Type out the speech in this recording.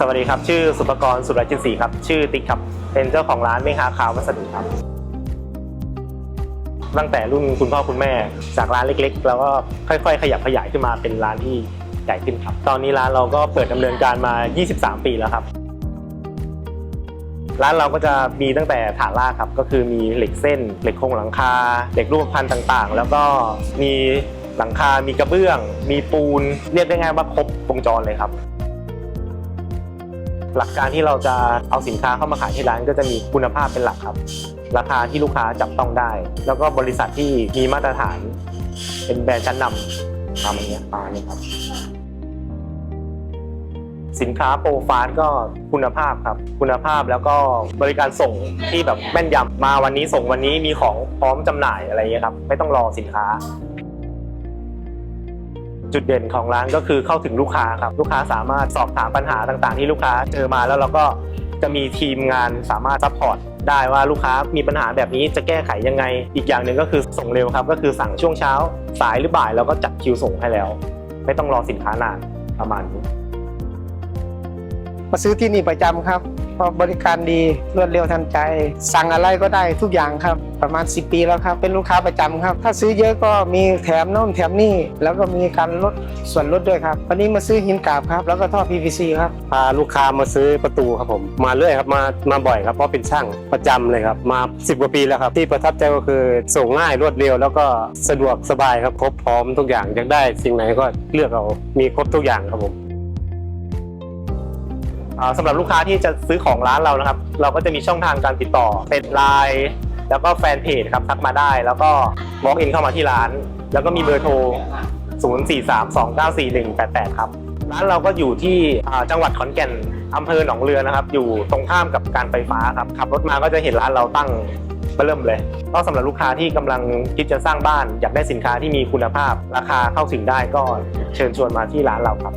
สวัสดีครับ ชื่อสุปกรณ์สุรจินศรีครับ ชื่อติ๊กครับ เป็นเจ้าของร้านเมฆาขาววัสดุครับ ตั้งแต่รุ่นคุณพ่อคุณแม่ จากร้านเล็กๆ แล้วก็ค่อย ๆ ขยับขยายขึ้นมาเป็นร้านที่ใหญ่ขึ้นครับ ตอนนี้ร้านเราก็เปิดดำเนินการมา 23 ปีแล้วครับ ร้านเราก็จะมีตั้งแต่ฐานรากครับ ก็คือมีเหล็กเส้น เหล็กโครงหลังคา เหล็กรูปพันธ์ต่างๆ แล้วก็มีหลังคา มีกระเบื้อง มีปูน เรียกได้ง่ายว่าครบวงจรเลยครับ หลักการที่เราจะเอาสินค้าเข้ามาขายที่ร้านก็จะมีคุณภาพเป็นหลักครับ ราคาที่ลูกค้าจับต้องได้ แล้วก็บริษัทที่มีมาตรฐาน เป็นแบรนด์ชั้นนำประมาณนี้ประมาณนี้ครับ สินค้าโปรฟาสก็คุณภาพครับ คุณภาพแล้วก็บริการส่งที่แบบแม่นยำมาวันนี้ส่งวันนี้มีของพร้อมจำหน่ายอะไรเงี้ยครับ ไม่ต้องรอสินค้า จุดเด่นของร้านก็คือเข้าถึงลูกค้าครับลูกค้าสามารถสอบถามปัญหาต่างๆ ที่ลูกค้าเจอมาแล้วเราก็จะมีทีมงานสามารถซัพพอร์ตได้ว่าลูกค้ามีปัญหาแบบนี้จะแก้ไขยังไง อีกอย่างหนึ่งก็คือส่งเร็วครับ ก็คือสั่งช่วงเช้าสายหรือบ่ายเราก็จัดคิวส่งให้แล้ว ไม่ต้องรอสินค้านานประมาณนี้มาซื้อที่นี่ประจำครับ เพราะบริการดีรวดเร็วทันใจ สั่งอะไรก็ได้ทุกอย่างครับ ประมาณ 10 ปีแล้วครับ เป็นลูกค้าประจำครับ ถ้าซื้อเยอะก็มีแถมโน่นแถมนี่แล้วก็มีการลดส่วนลดด้วยครับวันนี้มาซื้อหินกาบครับ แล้วก็ท่อ PVC ครับพาลูกค้ามาซื้อประตูครับผมมาเรื่อยครับมามาบ่อยครับเพราะเป็นช่างประจำเลยครับมา 10 กว่าปีแล้วครับ ที่ประทับใจก็คือส่งง่ายรวดเร็ว แล้วก็สะดวกสบายครับครบพร้อมทุกอย่างอยากได้สิ่งไหนก็เลือกเอามีครบทุกอย่างครับผม สำหรับลูกค้าที่จะซื้อของร้านเรานะครับ เราก็จะมีช่องทางการติดต่อเป็นไลน์แล้วก็แฟนเพจครับทักมาได้ แล้วก็ walk in เข้ามาที่ร้าน แล้วก็มีเบอร์โทร 0432941188 ครับ ร้านเราก็อยู่ที่จังหวัดขอนแก่นอำเภอหนองเรือนะครับ อยู่ตรงข้ามกับการไฟฟ้าครับขับรถมาก็จะเห็นร้านเราตั้งเริ่มเลยก็สำหรับลูกค้าที่กำลังคิดจะสร้างบ้าน อยากได้สินค้าที่มีคุณภาพ ราคาเข้าถึงได้ก็เชิญชวนมาที่ร้านเราครับ